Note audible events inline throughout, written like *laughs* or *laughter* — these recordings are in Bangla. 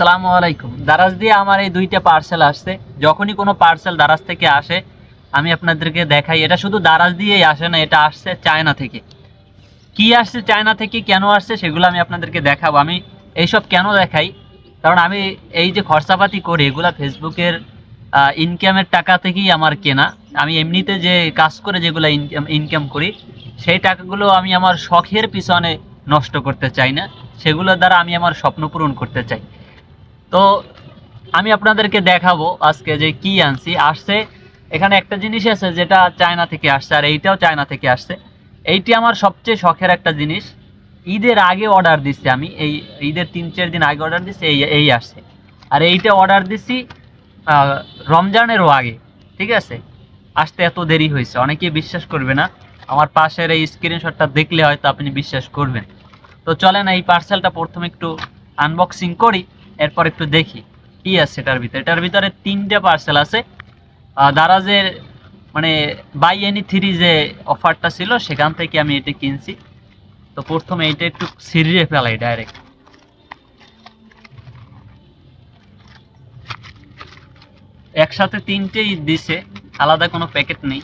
আসসালামু আলাইকুম। দারাজ দিয়ে আমার এই দুইটা পার্সেল আসছে। যখনই কোনো পার্সেল দারাজ থেকে আসে, আমি আপনাদেরকে দেখাই। এটা শুধু দারাজ দিয়েই আসে না, এটা আসছে চায়না থেকে। কি আসছে চায়না থেকে, কেন আসছে, সেগুলো আমি আপনাদেরকে দেখাবো। আমি এইসব কেন দেখাই? কারণ আমি এই যে খরচাপাতি করি, এগুলা ফেসবুকের ইনকামের টাকা থেকেই আমার কেনা। আমি এমনিতে যে কাজ করে যেগুলো ইনকাম ইনকাম করি, সেই টাকাগুলো আমি আমার শখের পিছনে নষ্ট করতে চাই না। সেগুলোর দ্বারা আমি আমার স্বপ্ন পূরণ করতে চাই। তো আমি আপনাদেরকে দেখাবো আজকে যে কি আনছি। আসছে, এখানে একটা জিনিস আছে যেটা চায়না থেকে আসছে, আর এইটাও চায়না থেকে আসছে। এইটি আমার সবচেয়ে শখের একটা জিনিস। ঈদের আগে অর্ডার দিচ্ছি আমি, এই ঈদের তিন চার দিন আগে অর্ডার দিচ্ছি, এই এই আসছে। আর এইটা অর্ডার দিচ্ছি রমজানেরও আগে, ঠিক আছে? আসতে এত দেরি হয়েছে, অনেকে বিশ্বাস করবে না। আমার পাশের এই স্ক্রিনশটটা দেখলে হয়তো আপনি বিশ্বাস করবেন। তো চলেন এই পার্সেলটা প্রথমে একটু আনবক্সিং করি। এরপর একটু দেখি। কি আছে এটার ভিতরে? এটার ভিতরে তিনটে পার্সেল আছে। দারাজের মানে বাই এনি থ্রি যে অফারটা ছিল, সেখান থেকে আমি এটা কিনছি। তো প্রথমে এটা একটু সিরিয়ে ফেলাই ডাইরেক্ট একসাথে তিনটেই দিছে, আলাদা কোনো প্যাকেট নেই।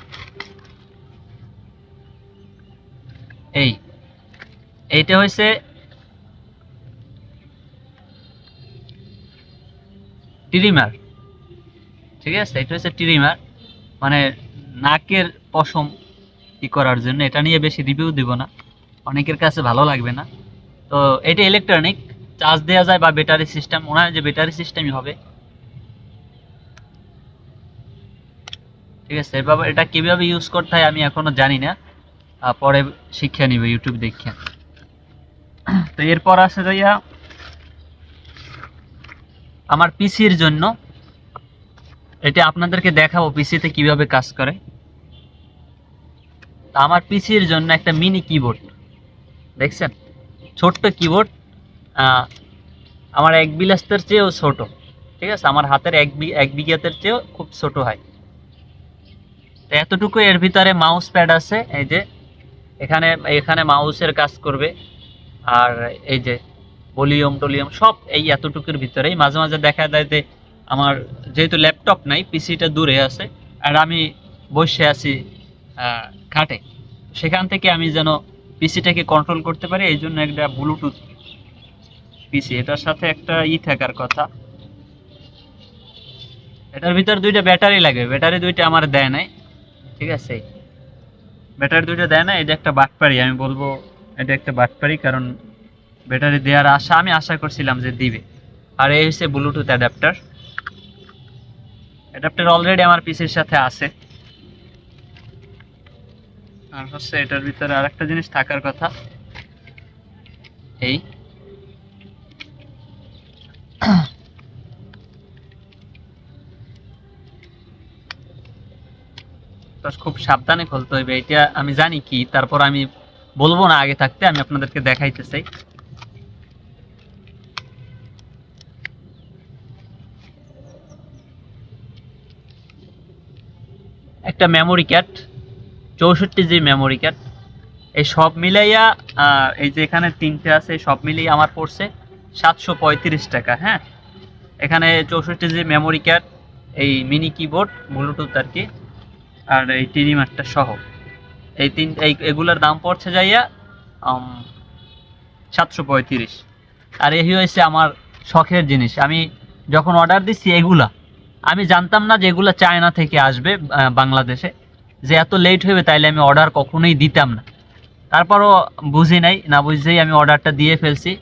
এই, এইটা হয়েছে ট্রিমার। ঠিক আছে? এটা হচ্ছে ট্রিমার। মানে নাকের পশম ই করার জন্য। এটা নিয়ে বেশি রিভিউ দিব না। অনেকের কাছে ভালো লাগবে না। তো এটা ইলেকট্রনিক চার্জ দেওয়া যায় বা ব্যাটারি সিস্টেম হয় যে ব্যাটারি সিস্টেমই হবে। ঠিক আছে? এভাবে এটা কীভাবে ইউজ করতে হয় আমি এখনও জানি না। পরে শিক্ষা নিবে ইউটিউব দেখে তো এরপর আসে যাইয়া আমার পিসির জন্য। এটা আপনাদেরকে দেখাবো পিসিতে কীভাবে কাজ করে। আমার পিসির জন্য একটা মিনি কিবোর্ড দেখছেন? ছোট্ট কিবোর্ড আমার এক বিলাস্তের চেয়েও ছোট, ঠিক আছে? আমার হাতের এক বি এক বিঘাতের চেয়েও খুব ছোট হয়। তো এতটুকু এর ভিতরে মাউস প্যাড আছে, এই যে। এখানে এখানে মাউসের কাজ করবে। আর এই যে ভলিউম টলিউম সব এই এতটুকুর ভিতরেই মাঝে মাঝে দেখা যায় যে আমার যেহেতু ল্যাপটপ নাই, পিসিটা দূরে আছে আর আমি বসে আছি খাটে। সেখান থেকে আমি যেন পিসিটাকে কন্ট্রোল করতে পারি, এই জন্য একটা ব্লুটুথ পিসি। এটার সাথে একটা ই থাকার কথা। এটার ভিতর দুইটা ব্যাটারি লাগে। ব্যাটারি দুইটা আমার দেয় নাই, ঠিক আছে? ব্যাটারি দুইটা দেয় না এটা একটা বাটপারি। আমি বলব এটা একটা বাটপারি, কারণ ব্যাটারি দেওয়ার আশা, আমি আশা করছিলাম যে দিবে। আর এই হচ্ছে ব্লুটুথ অ্যাডাপ্টার অ্যাডাপ্টার অলরেডি আমার পিসির সাথে আছে। আর হচ্ছে এটার ভিতরে আরেকটা জিনিস থাকার কথা। এই। খুব সাবধানে খুলতে হইবে, এটা আমি জানি কি, তারপর আমি বলব না আগে থাকতে, আমি আপনাদেরকে দেখাইতে চাই। একটা মেমোরি কার্ড চৌষট্টি জি মেমোরি কার্ড এই সব মিলাইয়া এই যে এখানে তিনটে আছে সব মিলিয়ে আমার পড়ছে সাতশো পঁয়ত্রিশ টাকা হ্যাঁ? এখানে চৌষট্টি জি মেমোরি কার্ড এই মিনি কিবোর্ড ব্লুটুথ আর কি, আর এই টিরিমারটা সহ। এই তিন, এই, এগুলোর দাম পড়ছে যাইয়া সাতশো পঁয়ত্রিশ। আর এই হয়েছে আমার শখের জিনিস। আমি যখন অর্ডার দিচ্ছি এগুলা আমি জানতাম না যে এগুলা চায়না থেকে আসবে বাংলাদেশে। যে এত লেট হবে তাইলে আমি অর্ডার কখনোই দিতাম না। তারপরও বুঝি নাই, না বুঝেই আমি অর্ডারটা দিয়ে ফেলছি।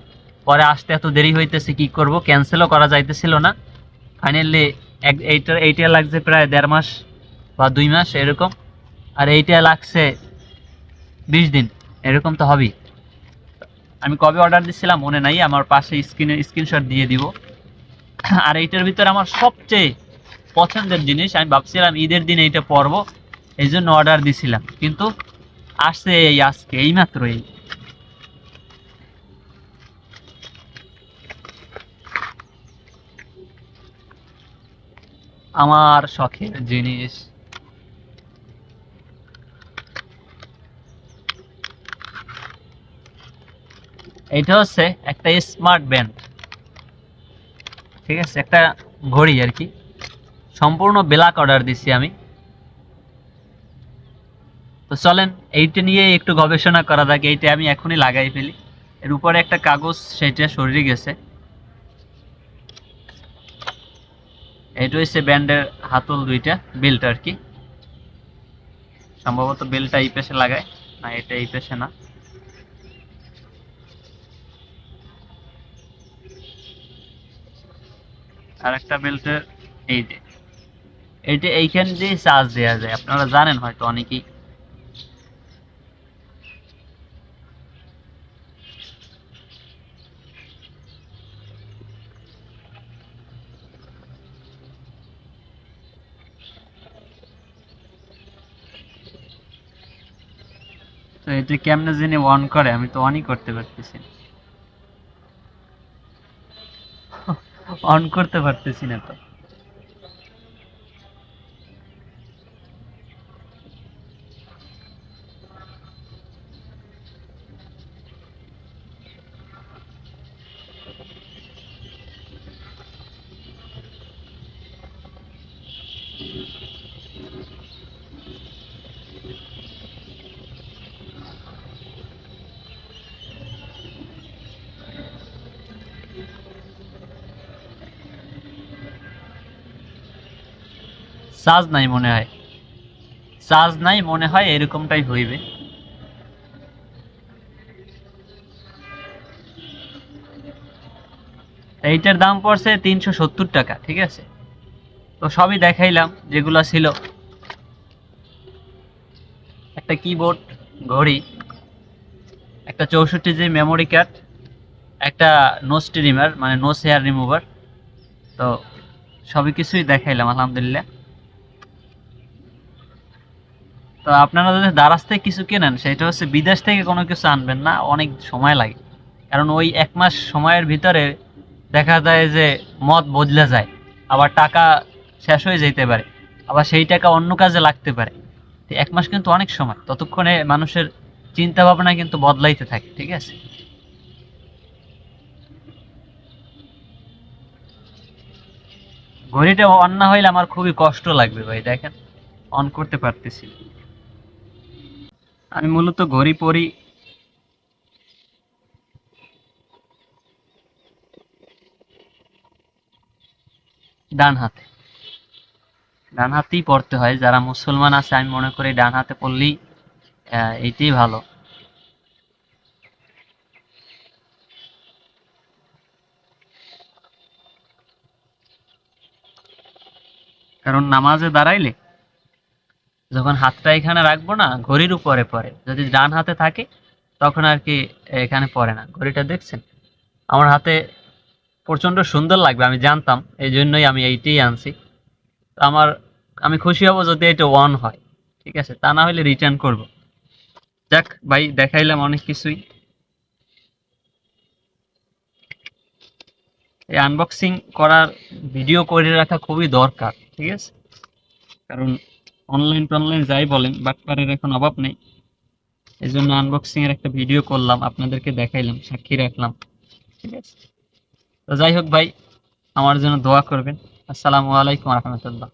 পরে আসতে এত দেরি হইতেছে, কি করব? ক্যান্সেলও করা যাইতেছিল না। ফাইনালি এক এইটা এইটা লাগছে প্রায় দেড় মাস বা দুই মাস, এরকম। আর এইটা লাগছে বিশ দিন, এরকম তো হবেই। আমি কবে অর্ডার দিচ্ছিলাম মনে নাই, আমার পাশে স্ক্রিনে স্ক্রিনশট দিয়ে দিব। আর এইটার ভিতরে আমার সবচেয়ে পছন্দের জিনিস, আমি ভাবছিলাম ঈদের দিন এইটা পরবো এই জন্য অর্ডার দিছিলাম। কিন্তু আসছে এই আজকে, এই মাত্র এই। আমার শখের জিনিস। এটা হচ্ছে একটা স্মার্ট ব্যান্ড ঠিক আছে? একটা ঘড়ি আর কি। সম্পূর্ণ ব্ল্যাক অর্ডার দিচ্ছি আমি। তো চলেন, এইটা নিয়ে একটু গবেষণা করা যাক, এইটা আমি এখনই লাগাই ফেলি। এর উপরে একটা কাগজ সেটা সরিয়ে গেছে। এইটা হচ্ছে ব্যান্ডের হাতল দুইটা, বেল্ট আর কি। সম্ভবত বেলটা এই পেশে লাগায়, না এটা এই পেশে না। আর একটা বেল্টের এই যে। এইটা এইখান দিয়ে চার্জ দেওয়া যায়। আপনারা জানেন হয়তো অনেকেই। তো এটা কেমনে জেনে অন করে, আমি তো অনই করতে পারতেছি অন *laughs* করতে পারতেছি না তো। চার্জ নাই মনে হয়। চার্জ নাই মনে হয় এরকমটাই হইবে। এইটার দাম পড়ছে তিনশো সত্তর টাকা, ঠিক আছে? তো সবই দেখাইলাম যেগুলো ছিল। একটা কিবোর্ড ঘড়ি, একটা চৌষট্টি জি মেমোরি কার্ড একটা নো স্ট্রিমার মানে নো হেয়ার রিমুভার তো সবই কিছুই দেখাইলাম, আলহামদুলিল্লাহ। তো আপনারা যদি দারাজ থেকে কিছু কেনেন, সেটা হচ্ছে বিদেশ থেকে কোনো কিছু আনবেন না, অনেক সময় লাগে। কারণ ওই এক মাস সময়ের ভিতরে দেখা যায় যে মদ বদলে যায়, আবার টাকা শেষ হয়ে যেতে পারে, আবার সেই টাকা অন্য কাজে লাগতে পারে। তো এক মাস কিন্তু অনেক সময়, ততক্ষণে মানুষের চিন্তা ভাবনা কিন্তু বদলাইতে থাকে, ঠিক আছে? ঘড়িটা অন না হইলে আমার খুবই কষ্ট লাগবে ভাই, দেখেন। অন করতে পারতেছি না। আমি মূলত ঘড়ি পরি। ডান হাতে। ডান হাতেই পড়তে হয় যারা মুসলমান আছে আমি মনে করি ডান হাতে পড়লেই আহ, এইটাই ভালো। কারণ নামাজে দাঁড়াইলে যখন হাতটা এখানে রাখব না, ঘড়ির উপরে পড়ে। যদি ডান হাতে থাকে, তখন আর কি এখানে পড়ে না। ঘড়িটা দেখছেন? আমার হাতে প্রচণ্ড সুন্দর লাগবে, আমি জানতাম এই জন্যই আমি এইটাই আনছি। তো আমার, আমি খুশি হব যদি এটা ওয়ান হয়। ঠিক আছে? তা না হলে রিটার্ন করব। যাক, ভাই, দেখাইলাম অনেক কিছুই। এই আনবক্সিং করার ভিডিও করে রাখা খুবই দরকার, ঠিক আছে? কারণ অনলাইন টনলাইন যাই বলেন বাটপারের এখন অভাব নেই। এই জন্য আনবক্সিং এর একটা ভিডিও করলাম, আপনাদেরকে দেখাইলাম, সাক্ষী রাখলাম। ঠিক আছে? তো যাই হোক ভাই, আমার জন্য দোয়া করবেন। আসসালামু আলাইকুম রহমতুল্লাহ।